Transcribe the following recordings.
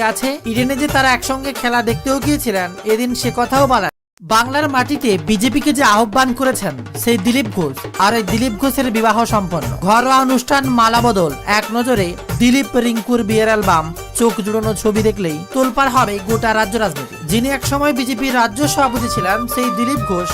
আছে। ইডেনে যে তারা একসঙ্গে খেলা দেখতেও গিয়েছিলেন, এদিন সে কথাও বলেন বাংলার মাটিতে বিজেপিকে যে আহ্বান করেছেন, সেই দিলীপ ঘোষ। আর এই দিলীপ ঘোষের বিবাহ সম্পন্ন। ঘরোয়া অনুষ্ঠান মালাবদল এক নজরে দিলীপ রিঙ্কুর বিয়ের অ্যালবাম, চোখ জুড়োনো ছবি দেখলেই তোলপার হবে গোটা রাজ্য রাজনীতি। যিনি একসময় বিজেপির রাজ্য সভাপতি ছিলেন, সেই দিলীপ ঘোষ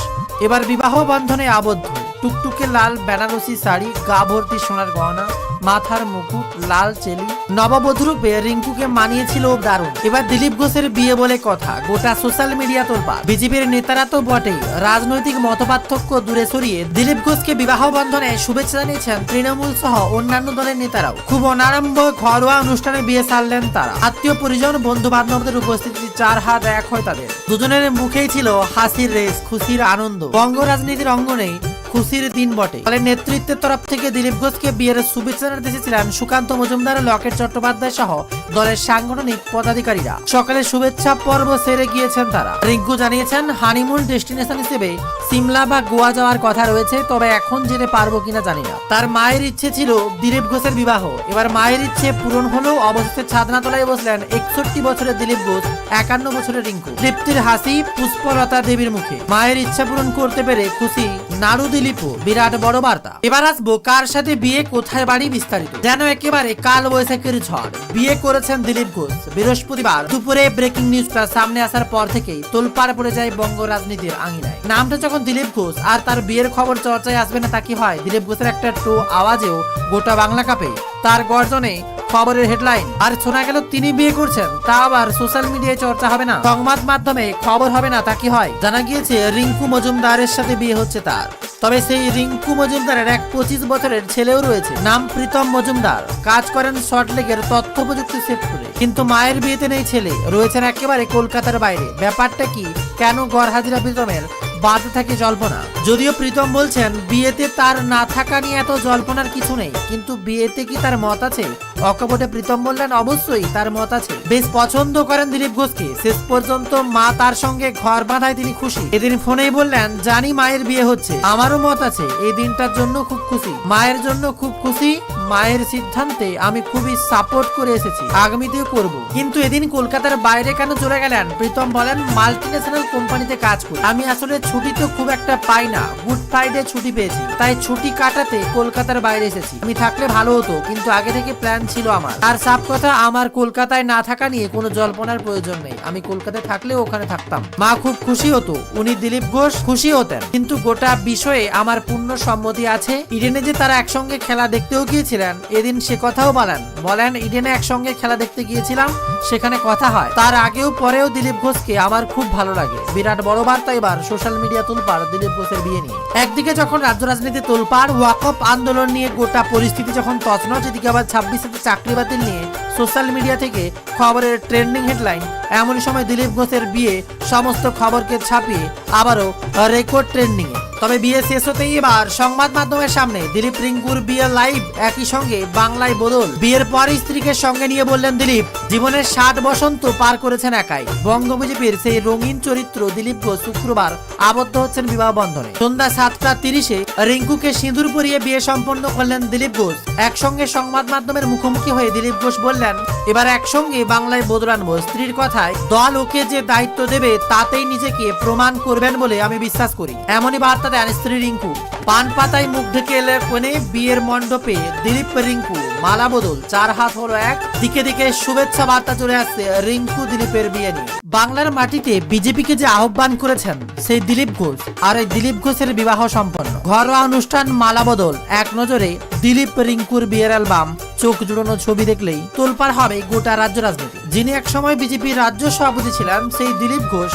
এবার বিবাহ বন্ধনে আবদ্ধ। টুকটুকে লাল বেনারসি শাড়ি, গা ভর্তি সোনার গহনা মাথার মুকুট, লাল চেলি। নববধূরূপে রিঙ্কুকে মানিয়েছিল দারুণ। এবার দিলীপ ঘোষের বিয়ে বলে কথা। গোটা সোশ্যাল মিডিয়া তোলপা। বিজেপির নেতারা তো বটেই। রাজনৈতিক মতপার্থক্য দূরে সরিয়ে দিলীপ ঘোষকে বিবাহ বন্ধনে শুভেচ্ছা জানিয়েছেন তৃণমূল সহ অন্যান্য দলের নেতারাও। খুব অনারম্ভ ঘরোয়া অনুষ্ঠানে বিয়ে সারলেন তারা। আত্মীয় পরিজন বন্ধু বান্ধবদের উপস্থিতি চার হাত এক হয় তাদের। দুজনের মুখেই ছিল হাসির রেস খুশির আনন্দ। বঙ্গ রাজনীতির অঙ্গনে খুশির দিন বটে। ফলে নেতৃত্বের তরফ থেকে দিলীপ ঘোষকে বিয়ের শুভেচ্ছা এসেছিলেন সুকান্ত মজুমদার, লকেট চট্টোপাধ্যায় সহ দলের সাংগঠনিক পদাধিকারীরা। সকালে শুভেচ্ছা পর্ব সেরে গিয়েছেন তারা। রিঙ্কু জানিয়েছেন, হানিমুন ডেস্টিনেশন হিসেবে সিমলা বা গোয়া যাওয়ার কথা রয়েছে, তবে এখন যেতে পারব কিনা জানি না। তার মায়ের ইচ্ছে ছিল দিলীপ ঘোষের বিবাহ। এবার মায়ের ইচ্ছে পূরণ হলেও অবশেষে ছাদনা তলায় বসলেন একষট্টি বছরের দিলীপ ঘোষ, একান্ন বছরের রিঙ্কু। তৃপ্তির হাসি পুষ্পলতা দেবীর মুখে। মায়ের ইচ্ছা পূরণ করতে পেরে খুশি নাড়ু দিলীপও। বিরাট বড় বার্তা। এবার আসব কার সাথে বিয়ে, কোথায় বাড়ি বিস্তারিত। যেন একেবারে কাল বৈশাখের ঝড়। বিয়ে করেছেন দিলীপ ঘোষ। বৃহস্পতিবার দুপুরে ব্রেকিং নিউজটা সামনে আসার পর থেকেই তোলপাড় পড়ে যায় বঙ্গ রাজনীতির আঙিনায়। নামটা যখন দিলীপ ঘোষ আর তার বিয়ের খবর চর্চায় আসবে না তা কি হয়? দিলীপ ঘোষের একটা টো আওয়াজেও গোটা বাংলা কাপে। তার গর্জনে খবরের হেডলাইন, আর শোনা গেল তিনি বিয়ে করছেন, তা আবার সোশ্যাল মিডিয়ায় চর্চা হবে না। সংবাদ মাধ্যমে খবর হবে না, তা কি হয়? জানা গিয়েছে, রিঙ্কু মজুমদারের সাথে বিয়ে হচ্ছে তার। তবে সেই রিঙ্কু মজুমদারের এক পঁচিশ বছরের ছেলেও রয়েছে। নাম প্রীতম মজুমদার। কাজ করেন সল্টলেকের তথ্য প্রযুক্তি সেক্টরে কিন্তু মায়ের বিয়েতে নেই ছেলে। রয়েছেন একেবারে কলকাতার বাইরে। ব্যাপারটা কি? কেন গড় হাজিরা প্রীতমের বাদে থাকে জল্পনা। যদিও প্রীতম বলছেন, বিয়েতে তার না থাকা নিয়ে এত জল্পনার কিছু নেই, কিন্তু বিয়েতে কি তার মত আছে? অকপটে প্রীতম বললেন, অবশ্যই তার মত আছে। বেশ পছন্দ করেন দিলীপ ঘোষকে। শেষ পর্যন্ত মা তার সঙ্গে ঘর বাঁধায় তিনি খুশি। এদিন ফোনেই বললেন, জানি মায়ের বিয়ে হচ্ছে। আমারও মত আছে, এই দিনটার জন্য খুব খুশি। মায়ের জন্য খুব খুশি মায়ের সিদ্ধান্তে আমি খুবই সাপোর্ট করে এসেছি, আগামীতেও করব। কিন্তু এদিন কলকাতার বাইরে কেন চলে গেলেন? প্রীতম বলেন মাল্টি ন্যাশনাল কোম্পানিতে কাজ করি। আমি আসলে ছুটি তো খুব একটা পাই না। গুড ফ্রাইডে ছুটি পেয়েছি। তাই ছুটি কাটাতে কলকাতার বাইরে এসেছি। আমি থাকলে ভালো হতো, কিন্তু আগে থেকে প্ল্যান ছিল আমার। আর সাপ কথা, আমার কলকাতায় না থাকা নিয়ে কোনো জল্পনার প্রয়োজন নেই। আমি কলকাতায় থাকলে ওখানে থাকতাম। মা খুব খুশি হতো। উনি দিলীপ ঘোষ খুশি হতেন। কিন্তু গোটা বিষয়ে আমার পূর্ণ সম্মতি আছে। ইডেনে যে তারা একসঙ্গে খেলা দেখতেও গিয়েছিলেন এদিন সে কথাও বলেন। বলেন, ইডেনে একসঙ্গে খেলা দেখতে গিয়েছিলাম, সেখানে কথা হয়। তার আগেও পরেও দিলীপ ঘোষকে আমার খুব ভালো লাগে। বিরাট বড় বার্তা এবার সোশ্যাল মিডিয়া তুলপার দিলীপ ঘোষের বিয়ে নিয়ে। একদিকে যখন রাজ্য রাজনীতি তোলপাড়, ওয়াকফ আন্দোলন নিয়ে গোটা পরিস্থিতি যখন তছনছ, এদিকে আবার ছাব্বিশে চাকরি বাতিল নিয়ে সোশ্যাল মিডিয়া থেকে খবরের ট্রেন্ডিং হেডলাইন এমন সময় দিলীপ ঘোষের বিয়ে সমস্ত খবরকে ছাপিয়ে আবারও রেকর্ড ট্রেন্ডিং এ তবে বিয়ে শেষ হতেই এবার সংবাদ মাধ্যমের সামনে দিলীপ রিঙ্কুর বিয়ে লাইভ একই সঙ্গে বাংলায় বদল। বিয়ের পর স্ত্রীকে সঙ্গে নিয়ে বললেন দিলীপ। জীবনের ষাট বসন্ত পার করেছেন একাই। বঙ্গ বিজেপির সেই রঙিন চরিত্র দিলীপ ঘোষ শুক্রবার আবদ্ধ হচ্ছেন বিবাহ বন্ধনে। সন্ধ্যা সাতটা তিরিশে রিঙ্কুকে সিঁদুর পরিয়ে বিয়ে সম্পন্ন করলেন দিলীপ ঘোষ। একসঙ্গে সংবাদ মাধ্যমের মুখোমুখি হয়ে দিলীপ ঘোষ বললেন, এবার একসঙ্গে বাংলায় বদলানবো স্ত্রীর কথায়, দল ওকে যে দায়িত্ব দেবে তাতেই নিজেকে প্রমাণ করবেন বলে আমি বিশ্বাস করি। এমনই বার্তা দেন স্ত্রী রিঙ্কু। পান পাতায় মুখ ঢেকে এলে কোনে বিয়ের মণ্ডপে দিলীপ রিঙ্কু, মালা বদল, চার হাত হলো এক। দিকে দিকে শুভেচ্ছা বার্তা চলে আসছে রিঙ্কু দিলীপের বিয়ে নিয়ে। বাংলার মাটিতে বিজেপিকে যে আহ্বান করেছেন, সেই দিলীপ ঘোষ, আর এই দিলীপ ঘোষের বিবাহ সম্পন্ন। ঘরোয়া অনুষ্ঠান মালা বদল, এক নজরে দিলীপ রিঙ্কুর বিয়ের অ্যালবাম, চোখ জুড়োনো ছবি দেখলেই তোলপাড় হবে গোটা রাজ্য রাজনীতি। যিনি একসময় বিজেপির রাজ্য সভাপতি ছিলেন, সেই দিলীপ ঘোষ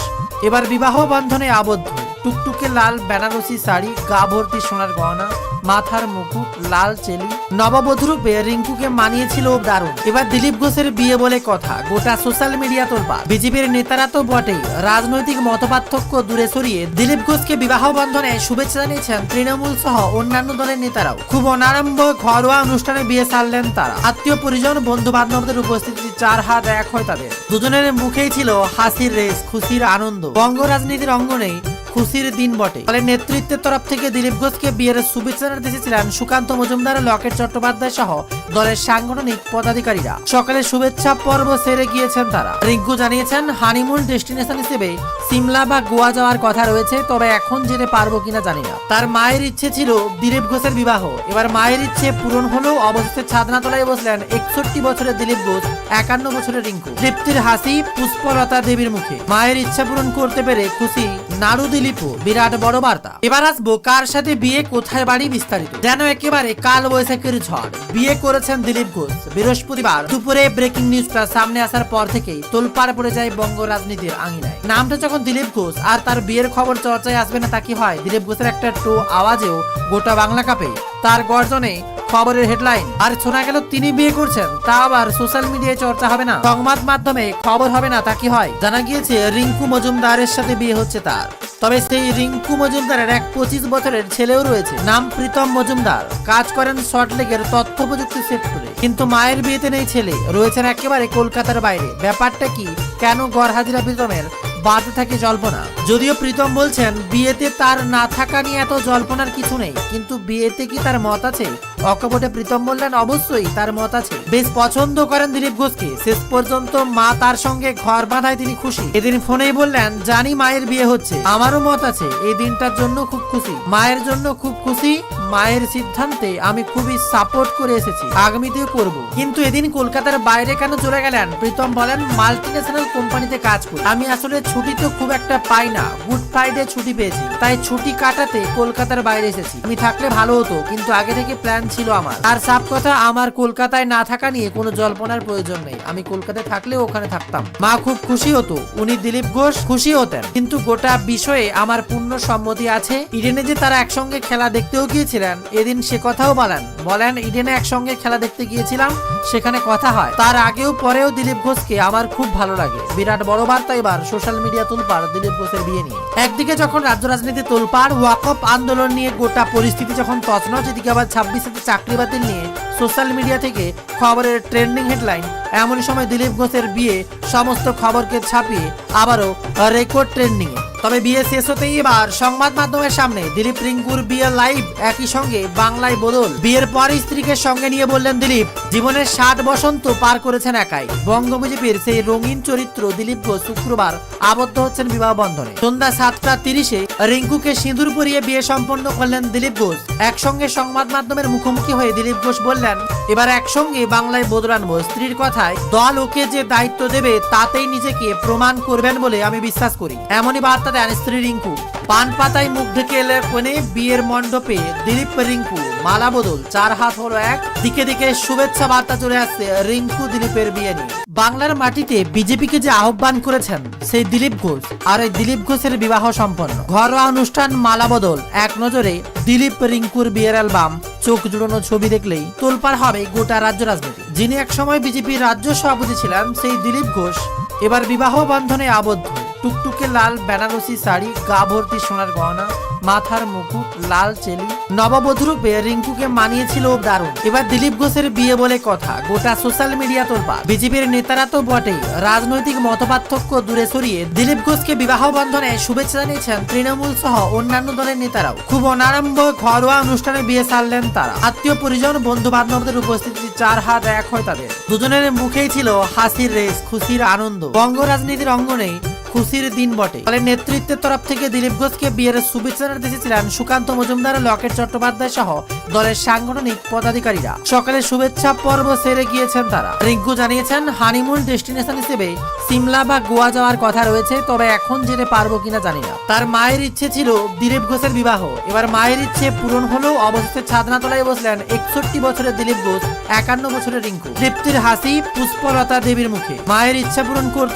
এবার বিবাহ বন্ধনে আবদ্ধ। টুকটুকে লাল বেনারসি শাড়ি, গা ভর্তি সোনার গহনা মাথার মুকুট, লাল চেলি। নববধূরূপে রিঙ্কুকে মানিয়েছিল দারুণ। এবার দিলীপ ঘোষের বিয়ে বলে কথা, গোটা সোশ্যাল মিডিয়া তোলপা বিজেপির নেতারা তো বটেই, রাজনৈতিক মতপার্থক্য দূরে সরিয়ে দিলীপ ঘোষকে বিবাহ বন্ধনে শুভেচ্ছা জানিয়েছেন তৃণমূল সহ অন্যান্য দলের নেতারাও। খুব অনারম্ভ ঘরোয়া অনুষ্ঠানে বিয়ে সারলেন তারা। আত্মীয় পরিজন বন্ধু বান্ধবদের উপস্থিতি চার হাত এক হয় তাদের। দুজনের মুখেই ছিল হাসির রেস খুশির আনন্দ। বঙ্গ রাজনীতির অঙ্গনে খুশির দিন বটে। ফলে নেতৃত্বের তরফ থেকে দিলীপ ঘোষকে বিয়ের শুভেচ্ছা দিয়েছিলেন সুকান্ত মজুমদার, লকেট চট্টোপাধ্যায় সহ দলের সাংগঠনিক পদাধিকারীরা। সকালে শুভেচ্ছা পর্ব সেরে গিয়েছেন তারা। রিঙ্কু জানিয়েছেন, হানিমুন ডেস্টিনেশন হিসেবে সিমলা বা গোয়া যাওয়ার কথা রয়েছে, তবে এখন যেতে পারব কিনা জানি না। তার মায়ের ইচ্ছে ছিল দিলীপ ঘোষের বিবাহ। এবার মায়ের ইচ্ছে পূরণ হলেও অবশেষে ছাদনা তলায় বসলেন একষট্টি বছরের দিলীপ ঘোষ, একান্ন বছরের রিঙ্কু। তৃপ্তির হাসি পুষ্পলতা দেবীর মুখে। মায়ের ইচ্ছা পূরণ করতে পেরে খুশি নাড়ু দিলীপও। বিরাট বড় বার্তা। এবার আসব কার সাথে বিয়ে, কোথায় বাড়ি বিস্তারিত। যেন একেবারে কাল বৈশাখের ঝড়। বিয়ে করেছেন দিলীপ ঘোষ। বৃহস্পতিবার দুপুরে ব্রেকিং নিউজটা সামনে আসার পর থেকেই তোলপাড় পড়ে যায় বঙ্গ রাজনীতির আঙিনায়। নামটা যখন দিলীপ ঘোষ আর তার বিয়ের খবর চর্চায় আসবে না তা কি হয়? দিলীপ ঘোষের একটা টো আওয়াজেও গোটা বাংলা কাপে। তার গর্জনে খবরের হেডলাইন, আর শোনা গেল তিনি বিয়ে করছেন, তা আবার সোশ্যাল মিডিয়ায় চর্চা হবে না। সংবাদ মাধ্যমে খবর হবে না, তা কি হয়? জানা গিয়েছে, রিঙ্কু মজুমদারের সাথে বিয়ে হচ্ছে তার। তবে সেই রিঙ্কু মজুমদারের এক পঁচিশ বছরের ছেলেও রয়েছে। নাম প্রীতম মজুমদার। কাজ করেন সল্টলেকের তথ্য প্রযুক্তি সেক্টরে। কিন্তু মায়ের বিয়েতে নেই ছেলে। রয়েছেন একেবারে কলকাতার বাইরে। ব্যাপারটা কি? কেন গড় হাজিরা প্রীতমের বাদে থাকে জল্পনা? যদিও প্রীতম বলছেন, বিয়েতে তার না থাকা নিয়ে এত জল্পনার কিছু নেই। কিন্তু বিয়েতে কি তার মত আছে? অকপটে প্রীতম বললেন, অবশ্যই, তার মত আছে। বেশ, পছন্দ করেন দিলীপ ঘোষকে। শেষ পর্যন্ত মা তার সঙ্গে ঘর বাঁধায় তিনি খুশি। এদিন ফোনেই বললেন, জানি মায়ের বিয়ে হচ্ছে। আমারও মত আছে। এই দিনটার জন্য খুব খুশি। মায়ের জন্য খুব খুশি, মায়ের সিদ্ধান্তে আমি খুবই সাপোর্ট করে এসেছি। আগামীতেও করব। কিন্তু এদিন কলকাতার বাইরে কেন চলে গেলেন? প্রীতম বলেন মাল্টি ন্যাশনাল কোম্পানিতে কাজ করি। আমি আসলে ছুটি তো খুব একটা পাই না। গুড ফ্রাইডে ছুটি পেয়েছি। তাই ছুটি কাটাতে কলকাতার বাইরে এসেছি। আমি থাকলে ভালো হতো, কিন্তু আগে থেকে প্ল্যান ছিল আমার। আর সাপ কথা, আমার কলকাতায় না থাকা নিয়ে কোনো জল্পনার প্রয়োজন নেই। আমি কলকাতায় থাকলেও ওখানে থাকতাম। মা খুব খুশি হতো। উনি দিলীপ ঘোষ খুশি হতেন। কিন্তু গোটা বিষয়ে আমার পূর্ণ সম্মতি আছে। ইডেনে যে তারা একসঙ্গে খেলা দেখতেও গিয়েছিলেন, এদিন সে কথাও বলেন। বলেন, ইডেনে একসঙ্গে খেলা দেখতে গিয়েছিলাম, সেখানে কথা হয়। তার আগেও পরেও দিলীপ ঘোষকে আমার খুব ভালো লাগে। বিরাট বড় বার্তা এবার সোশ্যাল মিডিয়া তুলপাড় দিলীপ ঘোষের বিয়ে নিয়ে। একদিকে যখন রাজ্য রাজনীতি তোলপাড়, ওয়াকফ আন্দোলন নিয়ে গোটা পরিস্থিতি যখন তছনছ, এদিকে আবার ছাব্বিশে চাকরি বাতিল নিয়ে সোশ্যাল মিডিয়া থেকে খবরের ট্রেন্ডিং হেডলাইন এমন সময় দিলীপ ঘোষের বিয়ে, সমস্ত খবরকে ছাপিয়ে আবারও রেকর্ড ট্রেন্ডিং এ তবে শেষ হতেই এবার সংবাদ মাধ্যমের সামনে দিলীপ রিঙ্কুর বিয়ে লাইভ একই সঙ্গে বাংলায় বদল। বিয়ের পর স্ত্রীকে সঙ্গে নিয়ে বললেন দিলীপ, জীবনের ষাট বসন্ত পার করেছেন একাই। বঙ্গ বিজেপির সেই রঙিন চরিত্র দিলীপ ঘোষ শুক্রবার আবদ্ধ হচ্ছেন বিবাহ বন্ধনে। সন্ধ্যা সাতটা তিরিশে রিঙ্কুকে সিঁদুর পরিয়ে বিয়ে সম্পন্ন করলেন দিলীপ ঘোষ। একসঙ্গে সংবাদ মাধ্যমের মুখোমুখি হয়ে দিলীপ ঘোষ বললেন, এবার একসঙ্গে বাংলায় বদলানবো স্ত্রীর কথায়, দল ওকে যে দায়িত্ব দেবে তাতেই নিজেকে প্রমাণ করবেন বলে আমি বিশ্বাস করি। এমনই বার্তা দেন স্ত্রী রিঙ্কু। পান পাতায় মুখ ঢেকে এলে কোণে বিয়ের মণ্ডপে দিলীপ রিঙ্কু। মালা বদল, চার হাত হলো এক। দিকে দিকে শুভেচ্ছা বার্তা চলে আসছে রিঙ্কু দিলীপের বিয়ে নিয়ে। বাংলার মাটিতে বিজেপিকে যে আহ্বান করেছেন, সেই দিলীপ ঘোষ। আর এই দিলীপ ঘোষের বিবাহ সম্পন্ন। ঘরোয়া অনুষ্ঠান মালা বদল। এক নজরে দিলীপ রিঙ্কুর বিয়ের অ্যালবাম, চোখ জুড়ানো ছবি দেখলেই তোলপার হবে গোটা রাজ্য রাজনীতি। যিনি একসময় বিজেপির রাজ্য সভাপতি ছিলেন, সেই দিলীপ ঘোষ এবার বিবাহ বন্ধনে আবদ্ধ। টুকটুকে লাল বেনারসি শাড়ি, গা ভর্তি সোনার গহনা, মাথার মুকুট, লাল চেলি। নববধূরূপে রিঙ্কুকে মানিয়েছিল দারুণ। এবার দিলীপ ঘোষের বিয়ে বলে কথা। গোটা সোশ্যাল মিডিয়া তোলপা বিজেপির নেতারা তো বটেই। রাজনৈতিক মতপার্থক্য দূরে সরিয়ে দিলীপ ঘোষকে বিবাহ বন্ধনে শুভেচ্ছা জানিয়েছেন তৃণমূল সহ অন্যান্য দলের নেতারাও। খুব অনারম্ভ ঘরোয়া অনুষ্ঠানে বিয়ে সারলেন তারা। আত্মীয় পরিজন বন্ধু বান্ধবদের উপস্থিতি চার হাত এক হয় তাদের। দুজনের মুখেই ছিল হাসির রেস খুশির আনন্দ। বঙ্গ রাজনীতির অঙ্গনে খুশির দিন বটে। ফলে নেতৃত্বের তরফ থেকে দিলীপ ঘোষকে বিয়ের শুভেচ্ছা এসেছিলেন সুকান্ত মজুমদার, লকেট চট্টোপাধ্যায় সহ দলের সাংগঠনিক পদাধিকারীরা। সকালে শুভেচ্ছা পর্ব সেরে গিয়েছেন তারা। রিঙ্কু জানিয়েছেন, হানিমুন ডেস্টিনেশন হিসেবে সিমলা বা গোয়া যাওয়ার কথা রয়েছে, তবে এখন যেতে পারব কিনা জানি না। তার মায়ের ইচ্ছে ছিল দিলীপ ঘোষের বিবাহ। এবার মায়ের ইচ্ছে পূরণ হলেও অবশেষে ছাদনা তলায় বসলেন একষট্টি বছরের দিলীপ ঘোষ, একান্ন বছরের রিঙ্কু। তৃপ্তির হাসি পুষ্পলতা দেবীর মুখে। মায়ের ইচ্ছা পূরণ করতে